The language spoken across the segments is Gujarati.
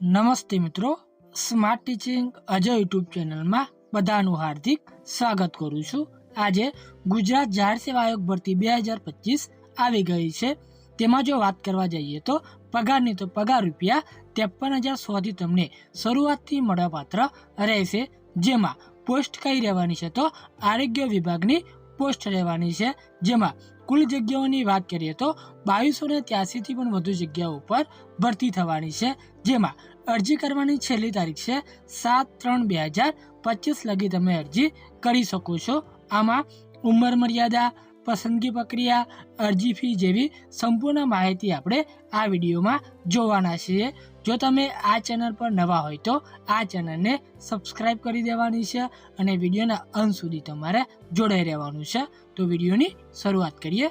નમસ્તે મિત્રો સ્માર્ટ ટીચિંગ અજય યુટ્યુબ ચેનલમાં બધાનું હાર્દિક સ્વાગત કરું છું. આજે ગુજરાત જાહેર સેવા આયોગ ભરતી બે હજાર પચીસ આવી ગઈ છે. તેમાં જો વાત કરવા જઈએ તો પગારની તો પગાર રૂપિયા ત્રેપન હજાર સોથી તમને શરૂઆતથી મળવાપાત્ર રહેશે. જેમાં પોસ્ટ કઈ રહેવાની છે તો આરોગ્ય વિભાગની પોસ્ટ રહેવાની છે. જેમાં કુલ જગ્યાઓની વાત કરીએ તો બાવીસો ને ત્યાસીથી પણ વધુ જગ્યાઓ ઉપર ભરતી થવાની છે. જેમાં અરજી કરવાની છેલ્લી તારીખ છે સાત ત્રણ બે હજાર પચીસ લગી તમે અરજી કરી શકો છો. આમાં ઉંમર મર્યાદા પસંદગી પ્રક્રિયા, અરજી ફી જેવી સંપૂર્ણ માહિતી આપણે આ વિડીયોમાં જોવાના છીએ. જો તમે આ ચેનલ પર નવા હોય તો આ ચેનલને સબસ્ક્રાઇબ કરી દેવાની છે અને વિડીયોના અંત સુધી તમારે જોડાઈ રહેવાનું છે. તો વિડીયોની શરૂઆત કરીએ.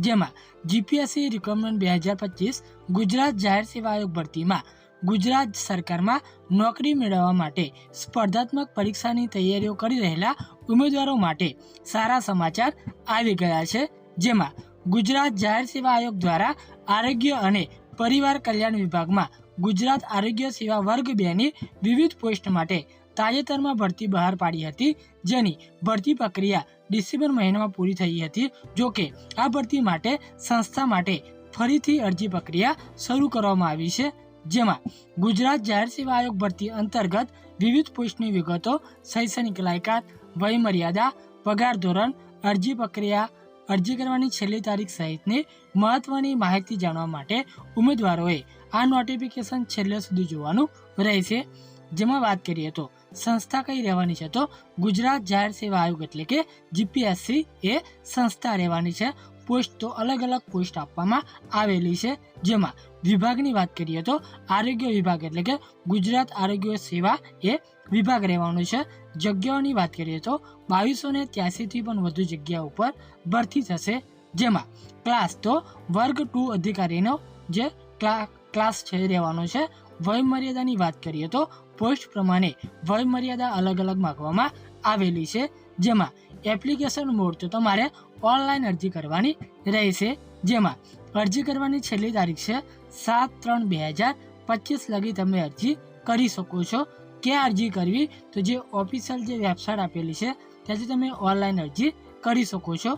જેમાં જીપીએસસી રિક્રુટમેન્ટ બે હજાર પચીસ ગુજરાત જાહેર સેવા આયોગ ભરતીમાં ગુજરાત સરકારમાં નોકરી મેળવવા માટે સ્પર્ધાત્મક પરીક્ષાની તૈયારીઓ કરી રહેલા ઉમેદવારો માટે સારા સમાચાર આવી ગયા છે. જેમાં ગુજરાત જાહેર સેવા આયોગ દ્વારા આરોગ્ય અને પરિવાર કલ્યાણ વિભાગમાં ગુજરાત આરોગ્ય સેવા વર્ગ બેની વિવિધ પોસ્ટ માટે તાજેતરમાં ભરતી બહાર પાડી હતી. જેની ભરતી પ્રક્રિયા ડિસેમ્બર મહિનામાં પૂરી થઈ હતી. જો કે આ ભરતી માટે સંસ્થા માટે ફરીથી અરજી પ્રક્રિયા શરૂ કરવામાં આવી છે. જેમાં ગુજરાત જાહેર સેવા આયોગ ભરતી અંતર્ગત વિવિધ પોસ્ટની વિગતો, શૈક્ષણિક લાયકાત વય મર્યાદા પગાર ધોરણ, અરજી પ્રક્રિયા, અરજી કરવાની છેલ્લી તારીખ સહિતની મહત્વની માહિતી જાણવા માટે ઉમેદવારોએ આ નોટિફિકેશન છેલ્લે સુધી જોવાનું રહેશે. જેમાં વાત કરીએ તો સંસ્થા કઈ રહેવાની છે? તો ગુજરાત જાહેર સેવા આયોગ એટલે કે જીપીએસસી એ સંસ્થા રહેવાની છે. પોસ્ટ તો અલગ અલગ પોસ્ટ આપવામાં આવેલી છે. જેમાં વિભાગની વાત કરીએ તો આરોગ્ય વિભાગ એટલે કે ગુજરાત આરોગ્ય સેવા એ વિભાગ રહેવાનો છે. જગ્યાઓની વાત કરીએ તો બાવીસો ને ત્યાસીથી પણ વધુ જગ્યા ઉપર ભરતી થશે. જેમાં ક્લાસ તો વર્ગ ટુ અધિકારીનો જે ક્લા- ક્લાસ છે રહેવાનો છે. વય મર્યાદાની વાત કરીએ તો પોસ્ટ પ્રમાણે વયમર્યાદા અલગ અલગ માગવામાં આવેલી છે. જેમાં એપ્લિકેશન મોડ તો તમારે ઓનલાઈન અરજી કરવાની રહેશે. જેમાં અરજી કરવાની છેલ્લી તારીખ છે સાત ત્રણ બે હજાર પચીસ લગી તમે અરજી કરી શકો છો. ક્યાં અરજી કરવી? તો જે ઓફિશિયલ જે વેબસાઇટ આપેલી છે, ત્યાંથી તમે ઓનલાઈન અરજી કરી શકો છો.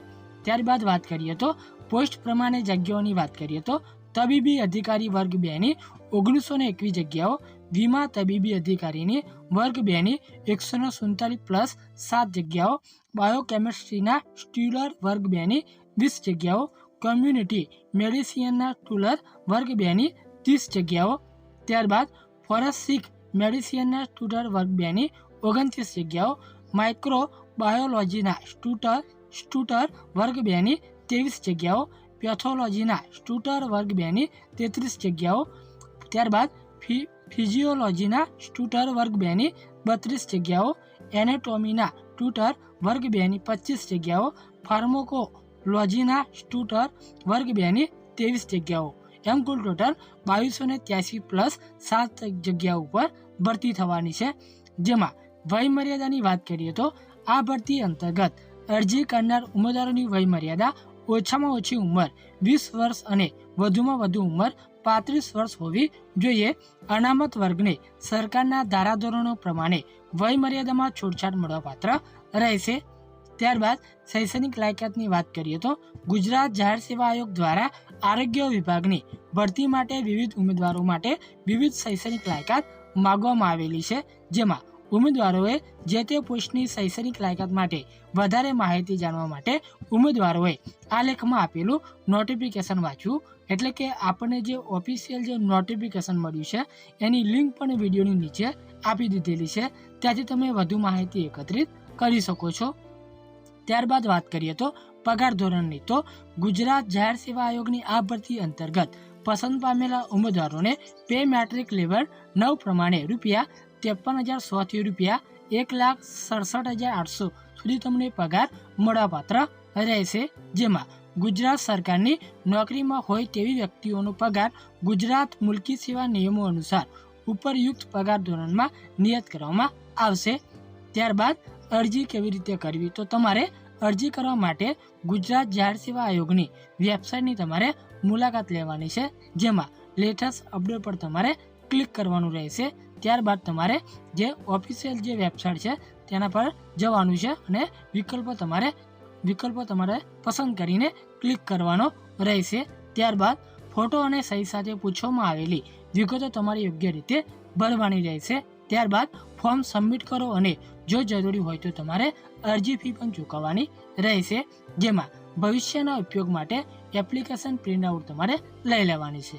ત્યારબાદ વાત કરીએ તો પોસ્ટ પ્રમાણે જગ્યાઓની વાત કરીએ તો તબીબી અધિકારી વર્ગ બેની ઓગણીસો ને એકવીસ જગ્યાઓ વીમા તબીબી અધિકારીની વર્ગ બેની એકસો ને સુડતાલીસ પ્લસ સાત જગ્યાઓ, બાયોકેમિસ્ટ્રીના સ્ટ્યુલર વર્ગ બેની વીસ જગ્યાઓ, કોમ્યુનિટી મેડિસિનના સ્ટુલર વર્ગ બેની ત્રીસ જગ્યાઓ, ત્યારબાદ ફોરેન્સિક મેડિસિનના સ્ટુટર વર્ગ બેની ઓગણત્રીસ જગ્યાઓ માઇક્રો બાયોલોજીના સ્ટુટર સ્ટુટર વર્ગ બેની ત્રેવીસ જગ્યાઓ, પેથોલોજીના સ્ટુટર વર્ગ બેની તેત્રીસ જગ્યાઓ, ત્યારબાદ ફિઝિયોલોજીના સ્ટુટર વર્ગ બેની બત્રીસ જગ્યાઓ, એનેટોમીના ટ્યુટર વર્ગ બેની પચીસ જગ્યાઓ, ફાર્મોકોલોજીના સ્ટુટર વર્ગ બેની ત્રેવીસ જગ્યાઓ. એમ કુલ ટોટલ બાવીસો ને ત્યાસી પ્લસ સાત જગ્યાઓ ઉપર ભરતી થવાની છે. જેમાં વયમર્યાદાની વાત કરીએ તો આ ભરતી અંતર્ગત અરજી કરનાર ઉમેદવારોની વય મર્યાદા ઓછામાં ઓછી ઉંમર, વીસ વર્ષ અને વધુમાં વધુ ઉંમર પાંત્રીસ વર્ષ હોવી જોઈએ. અનામત વર્ગને સરકારના ધારાધોરણો પ્રમાણે વયમર્યાદામાં છૂટછાટ મળવાપાત્ર રહેશે. ત્યારબાદ શૈક્ષણિક લાયકાતની વાત કરીએ તો ગુજરાત જાહેર સેવા આયોગ દ્વારા આરોગ્ય વિભાગની ભરતી માટે વિવિધ ઉમેદવારો માટે વિવિધ શૈક્ષણિક લાયકાત માગવામાં આવેલી છે, જેમાં ઉમેદવારોએ જે તે પોસ્ટની શૈક્ષણિક લાયકાત માટે વધારે માહિતી જાણવા માટે ઉમેદવારોએ આ લેખમાં આપેલું નોટિફિકેશન વાંચ્યું. એટલે કે આપણને જે ઓફિશિયલ જે નોટિફિકેશન મળ્યું છે, એની લિંક પણ વિડીયોની નીચે આપી દીધેલી છે. ત્યાંથી તમે વધુ માહિતી એકત્રિત કરી શકો છો. ત્યારબાદ વાત કરીએ તો પગાર ધોરણની. તો ગુજરાત જાહેર સેવા આયોગની આ ભરતી અંતર્ગત પસંદ પામેલા ઉમેદવારોને પે મેટ્રિક લેવલ નવ પ્રમાણે રૂપિયા ત્રેપન હજાર સોથી રૂપિયા એક લાખ સડસઠ હજાર આઠસો સુધી તમને પગાર મળવાપાત્ર રહેશે. જેમાં ગુજરાત સરકારની નોકરીમાં હોય તેવી વ્યક્તિઓનો પગાર ગુજરાત મુલકી સેવા નિયમો અનુસાર ઉપરયુક્ત પગાર ધોરણમાં નિયત કરવામાં આવશે. ત્યારબાદ અરજી કેવી રીતે કરવી? તો તમારે અરજી કરવા માટે ગુજરાત જાહેર સેવા આયોગની વેબસાઇટની તમારે મુલાકાત લેવાની છે, જેમાં લેટેસ્ટ અપડેટ પર તમારે ક્લિક કરવાનું રહેશે. ત્યારબાદ તમારે જે ઓફિશિયલ જે વેબસાઇટ છે, તેના પર જવાનું છે અને વિકલ્પો તમારે વિકલ્પો તમારે પસંદ કરીને ક્લિક કરવાનો રહેશે. ત્યારબાદ ફોટો અને સહી સાથે પૂછવામાં આવેલી વિગતો તમારી યોગ્ય રીતે ભરવાની રહેશે. ત્યારબાદ ફોર્મ સબમિટ કરો અને જો જરૂરી હોય તો તમારે અરજી ફી પણ ચૂકવવાની રહેશે. જેમાં ભવિષ્યના ઉપયોગ માટે એપ્લિકેશન પ્રિન્ટ આઉટ તમારે લઈ લેવાની છે.